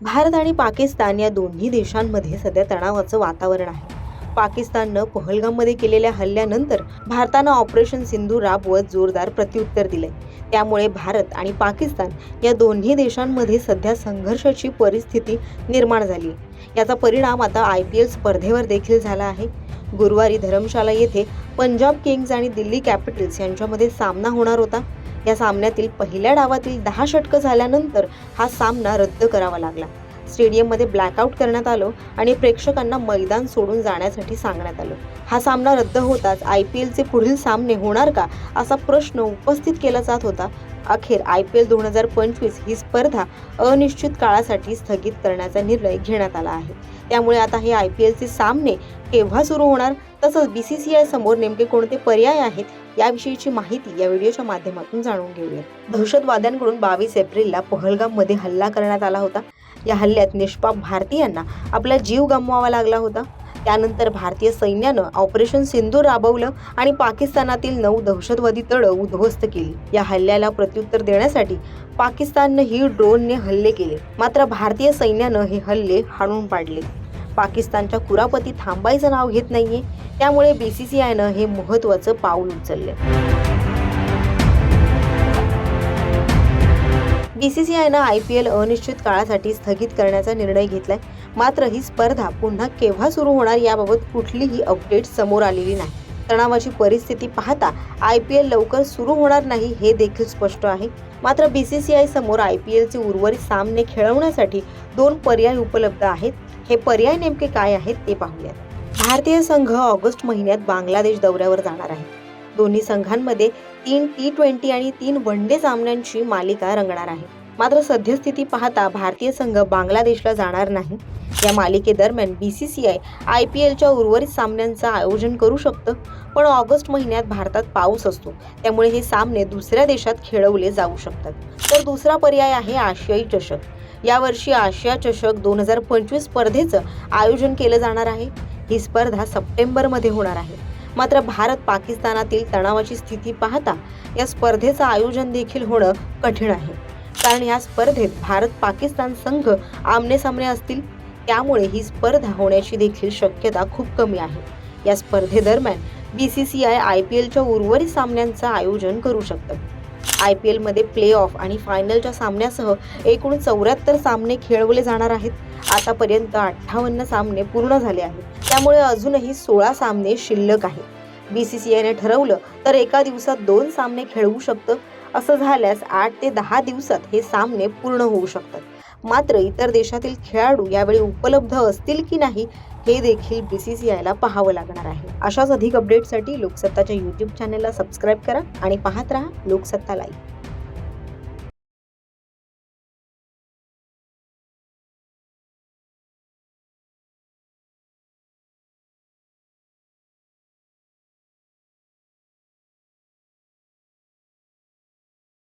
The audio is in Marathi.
भारत आणि पाकिस्तान या दोन्ही देशांमध्ये सध्या तणावाचं वातावरण आहे. पाकिस्ताननं पहलगाममध्ये केलेल्या हल्ल्यानंतर भारतानं ऑपरेशन सिंधू राबवत जोरदार प्रत्युत्तर दिले त्यामुळे भारत आणि पाकिस्तान या दोन्ही देशांमध्ये सध्या संघर्षाची परिस्थिती निर्माण झाली आहे याचा परिणाम आता आय पी एल स्पर्धेवर देखील झाला आहे. गुरुवारी धर्मशाला येथे पंजाब किंग्ज आणि दिल्ली कॅपिटल्स यांच्यामध्ये सामना होणार होता. या सामन्यातील पहिल्या डावातील दहा षटकं झाल्यानंतर हा सामना रद्द करावा लागला. स्टेडियममध्ये ब्लॅकआउट करण्यात आलं आणि प्रेक्षकांना मैदान सोडून जाण्यासाठी सांगण्यात आलं. हा सामना रद्द होताच आय पी एलचे पुढील सामने होणार का असा प्रश्न उपस्थित केला जात होता. अखेर आय पी एल दोन हजार पंचवीस ही स्पर्धा अनिश्चित काळासाठी स्थगित करण्याचा निर्णय घेण्यात आला आहे. त्यामुळे आता हे आय पी एलचे सामने केव्हा सुरू होणार तसंच बी सी सी आय समोर नेमके कोणते पर्याय आहेत याविषयीची माहिती या व्हिडिओच्या माध्यमातून जाणून घेऊया दहशतवाद्यांकडून बावीस एप्रिलला पहलगाममध्ये हल्ला करण्यात आला होता. या हल्ल्यात निष्पाप भारतीयांना आपला जीव गमवावा लागला होता. त्यानंतर भारतीय सैन्यानं ऑपरेशन सिंधू राबवलं आणि पाकिस्तानातील नऊ दहशतवादी तळं उद्ध्वस्त केली. या हल्ल्याला प्रत्युत्तर देण्यासाठी पाकिस्ताननं ही ड्रोनने हल्ले केले. मात्र भारतीय सैन्यानं हे हल्ले हाणून पाडले. पाकिस्तानच्या कुरापती थांबायचं नाव घेत नाहीये. त्यामुळे बीसीसीआयनं हे महत्त्वाचं पाऊल उचललं बी सी सी आयनं आय पी एल अनिश्चित काळासाठी स्थगित करण्याचा निर्णय घेतलाय. मात्र ही स्पर्धा पुन्हा केव्हा सुरू होणार याबाबत कुठलीही अपडेट समोर आलेली नाही. तणावाची परिस्थिती पाहता आय पी एल लवकर सुरू होणार नाही हे देखील स्पष्ट आहे. मात्र बी सी सी आय समोर आय पी एलचे उर्वरित सामने खेळवण्यासाठी दोन पर्याय उपलब्ध आहेत. हे पर्याय नेमके काय आहेत ते पाहूयात. भारतीय संघ ऑगस्ट महिन्यात बांगलादेश दौऱ्यावर जाणार आहे. दोन्ही संघांमध्ये तीन टी ट्वेंटी आणि तीन वन डे सामन्यांची मालिका रंगणार आहे. मात्र सद्यस्थिती पाहता भारतीय संघ बांगलादेशला जाणार नाही. या मालिकेदरम्यान B C C I I P एलच्या उर्वरित सामन्यांचं आयोजन करू शकतं. पण ऑगस्ट महिन्यात भारतात पाऊस असतो. त्यामुळे हे सामने दुसऱ्या देशात खेळवले जाऊ शकतात. तर दुसरा पर्याय आहे आशियाई चषक. यावर्षी आशिया चषक दोन हजार पंचवीस स्पर्धेचं आयोजन केलं जाणार आहे. ही स्पर्धा सप्टेंबरमध्ये होणार आहे. मात्र भारत पाकिस्तानातील तणावाची स्थिती पाहता या स्पर्धेचं आयोजन देखील होणं कठीण आहे. कारण या स्पर्धेत भारत पाकिस्तान संघ आमनेसामने असतील त्यामुळे ही स्पर्धा होण्याची देखील शक्यता खूप कमी आहे. या स्पर्धेदरम्यान B C C I I P एलच्या उर्वरित सामन्यांचं आयोजन करू शकतं आय पी एलमध्ये प्ले ऑफ आणि फायनलच्या सामन्यासह एकूण चौऱ्याहत्तर सामने खेळवले जाणार आहेत. आतापर्यंत अठ्ठावन्न सामने पूर्ण झाले आहेत. त्यामुळे अजूनही सोळा सामने शिल्लक आहेत बी सी सी आयने ठरवलं तर एका दिवसात दोन सामने खेळवू शकतं. असं झाल्यास आठ ते दहा दिवसात हे सामने पूर्ण होऊ शकतात. मात्र इतर देशातील खेळाडू यावेळी उपलब्ध असतील की नाही हे देखील बी सी सी आयला पाहावं लागणार आहे. अशाच अधिक अपडेटसाठी लोकसत्ताच्या यूट्यूब चॅनलला सबस्क्राईब करा आणि पाहत राहा लोकसत्ता लाईव्ह